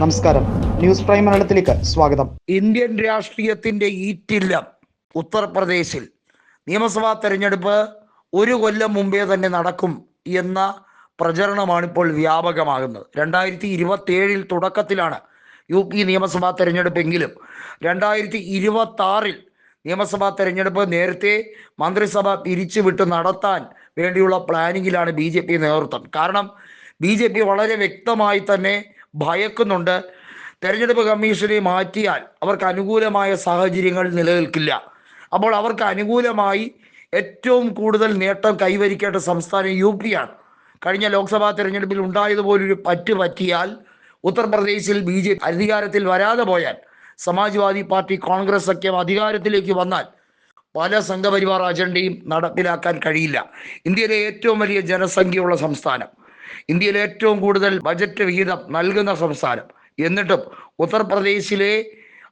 നമസ്കാരം. News prime മലയാളത്തിലേക്ക് സ്വാഗതം. ഇന്ത്യൻ രാഷ്ട്രീയത്തിന്റെ ഈറ്റില്ലം ഉത്തർപ്രദേശിൽ. നിയമസഭാ തെരഞ്ഞെടുപ്പ് ഒരു കൊല്ലം മുമ്പേ തന്നെ നടക്കും എന്ന പ്രചരണമാണ് ഇപ്പോൾ വ്യാപകമാകുന്നത്. രണ്ടായിരത്തി ഇരുപത്തി ഏഴിൽ തുടക്കത്തിലാണ് യു പി നിയമസഭാ തെരഞ്ഞെടുപ്പെങ്കിലും. രണ്ടായിരത്തി ഇരുപത്തി ആറിൽ നിയമസഭാ തെരഞ്ഞെടുപ്പ് നേരത്തെ മന്ത്രിസഭ പിരിച്ചുവിട്ട് നടത്താൻ വേണ്ടിയുള്ള പ്ലാനിങ്ങിലാണ് ബി ജെ പി നേതൃത്വം. കാരണം ബി ജെ പി വളരെ വ്യക്തമായി തന്നെ ഭയക്കുന്നുണ്ട്. തെരഞ്ഞെടുപ്പ് കമ്മീഷനെ മാറ്റിയാൽ അവർക്ക് അനുകൂലമായ സാഹചര്യങ്ങൾ നിലനിൽക്കില്ല. അപ്പോൾ അവർക്ക് അനുകൂലമായി ഏറ്റവും കൂടുതൽ നേട്ടം കൈവരിക്കേണ്ട സംസ്ഥാനം യു പി ആണ്. കഴിഞ്ഞ ലോക്സഭാ തെരഞ്ഞെടുപ്പിൽ ഉണ്ടായതുപോലൊരു പറ്റ് പറ്റിയാൽ ഉത്തർപ്രദേശിൽ ബി ജെ അധികാരത്തിൽ വരാതെ പോയാൽ സമാജ്വാദി പാർട്ടി കോൺഗ്രസ് സഖ്യം അധികാരത്തിലേക്ക് വന്നാൽ പല സംഘപരിവാർ അജണ്ടയും നടപ്പിലാക്കാൻ കഴിയില്ല. ഇന്ത്യയിലെ ഏറ്റവും വലിയ ജനസംഖ്യയുള്ള സംസ്ഥാനം ഇന്ത്യയിലെ ഏറ്റവും കൂടുതൽ ബജറ്റ് വിഹിതം നൽകുന്ന സംസ്ഥാനം. എന്നിട്ടും ഉത്തർപ്രദേശിലെ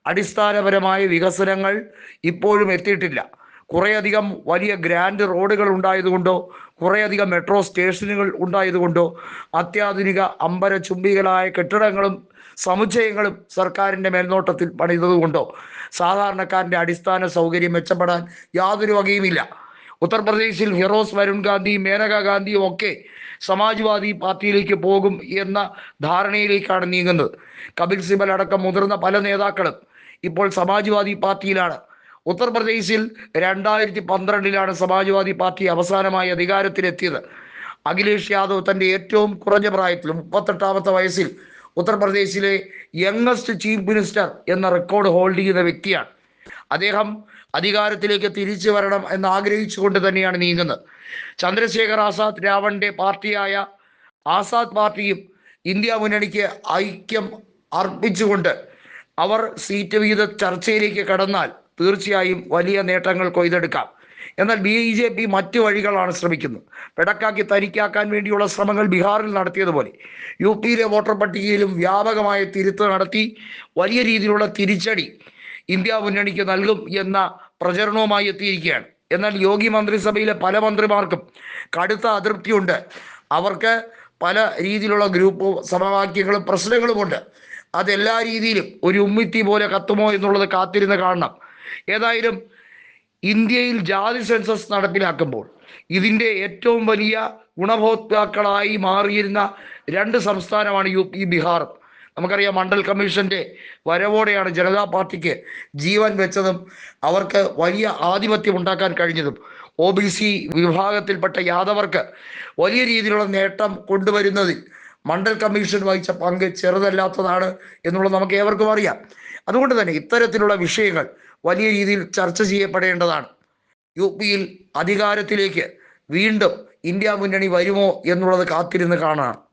അടിസ്ഥാനപരമായ വികസനങ്ങൾ ഇപ്പോഴും എത്തിയിട്ടില്ല. കുറേയധികം വലിയ ഗ്രാൻഡ് റോഡുകൾ ഉണ്ടായതുകൊണ്ടോ കുറേയധികം മെട്രോ സ്റ്റേഷനുകൾ ഉണ്ടായതുകൊണ്ടോ അത്യാധുനിക അമ്പരചുംബികളായ കെട്ടിടങ്ങളും സമുച്ചയങ്ങളും സർക്കാരിന്റെ മേൽനോട്ടത്തിൽ പണിതതുകൊണ്ടോ സാധാരണക്കാരന്റെ അടിസ്ഥാന സൗകര്യം മെച്ചപ്പെടാൻ യാതൊരു വകയുമില്ല. ഉത്തർപ്രദേശിൽ ഫിറോസ് വരുൺ ഗാന്ധി മേനക ഗാന്ധിയും ഒക്കെ സമാജ്വാദി പാർട്ടിയിലേക്ക് പോകും എന്ന ധാരണയിലേക്കാണ് നീങ്ങുന്നത്. കപിൽ സിബൽ അടക്കം മുതിർന്ന പല നേതാക്കളും ഇപ്പോൾ സമാജ്വാദി പാർട്ടിയിലാണ്. ഉത്തർപ്രദേശിൽ രണ്ടായിരത്തി പന്ത്രണ്ടിലാണ് സമാജ്വാദി പാർട്ടി അവസാനമായി അധികാരത്തിലെത്തിയത്. അഖിലേഷ് യാദവ് തന്റെ ഏറ്റവും കുറഞ്ഞ പ്രായത്തിൽ മുപ്പത്തെട്ടാമത്തെ വയസ്സിൽ ഉത്തർപ്രദേശിലെ യങ്ങസ്റ്റ് ചീഫ് മിനിസ്റ്റർ എന്ന റെക്കോർഡ് ഹോൾഡ് ചെയ്യുന്ന വ്യക്തിയാണ്. അദ്ദേഹം അധികാരത്തിലേക്ക് തിരിച്ചു വരണം എന്ന് ആഗ്രഹിച്ചുകൊണ്ട് തന്നെയാണ് നീങ്ങുന്നത്. ചന്ദ്രശേഖർ ആസാദ് രാവണിന്റെ പാർട്ടിയായ ആസാദ് പാർട്ടിയും ഇന്ത്യ മുന്നണിക്ക് ഐക്യം അർപ്പിച്ചുകൊണ്ട് അവർ സീറ്റ് വിഹിത ചർച്ചയിലേക്ക് കടന്നാൽ തീർച്ചയായും വലിയ നേട്ടങ്ങൾ കൊയ്തെടുക്കാം. എന്നാൽ ബി ജെ പി മറ്റു വഴികളാണ് ശ്രമിക്കുന്നത്. പെടക്കാക്കി തനിക്കാക്കാൻ വേണ്ടിയുള്ള ശ്രമങ്ങൾ ബീഹാറിൽ നടത്തിയതുപോലെ യു പിയിലെ വോട്ടർ പട്ടികയിലും വ്യാപകമായ തിരുത്ത് നടത്തി വലിയ രീതിയിലുള്ള തിരിച്ചടി ഇന്ത്യ മുന്നണിക്ക് നൽകും എന്ന പ്രചരണവുമായി എത്തിയിരിക്കുകയാണ്. എന്നാൽ യോഗി മന്ത്രിസഭയിലെ പല മന്ത്രിമാർക്കും കടുത്ത അതൃപ്തിയുണ്ട്. അവർക്ക് പല രീതിയിലുള്ള ഗ്രൂപ്പ് സമവാക്യങ്ങളും പ്രശ്നങ്ങളുമുണ്ട്. അതെല്ലാ രീതിയിലും ഒരു ഉമ്മിത്തി പോലെ കത്തുമോ എന്നുള്ളത് കാത്തിരുന്ന് കാണണം. ഏതായാലും ഇന്ത്യയിൽ ജാതി സെൻസസ് നടപ്പിലാക്കുമ്പോൾ ഇതിന്റെ ഏറ്റവും വലിയ ഗുണഭോക്താക്കളായി മാറിയിരുന്ന രണ്ട് സംസ്ഥാനമാണ് യു പി ബീഹാറും. നമുക്കറിയാം മണ്ഡൽ കമ്മീഷന്റെ വരവോടെയാണ് ജനതാ പാർട്ടിക്ക് ജീവൻ വെച്ചതും അവർക്ക് വലിയ ആധിപത്യം ഉണ്ടാക്കാൻ കഴിഞ്ഞതും. ഒ ബി സി വിഭാഗത്തിൽപ്പെട്ട യാദവർക്ക് വലിയ രീതിയിലുള്ള നേട്ടം കൊണ്ടുവരുന്നതിൽ മണ്ഡൽ കമ്മീഷൻ വഹിച്ച പങ്ക് ചെറുതല്ലാത്തതാണ് എന്നുള്ളത് നമുക്ക് ഏവർക്കും അറിയാം. അതുകൊണ്ട് തന്നെ ഇത്തരത്തിലുള്ള വിഷയങ്ങൾ വലിയ രീതിയിൽ ചർച്ച ചെയ്യപ്പെടേണ്ടതാണ്. യു പിയിൽ അധികാരത്തിലേക്ക് വീണ്ടും ഇന്ത്യ മുന്നണി വരുമോ എന്നുള്ളത് കാത്തിരുന്ന് കാണാം.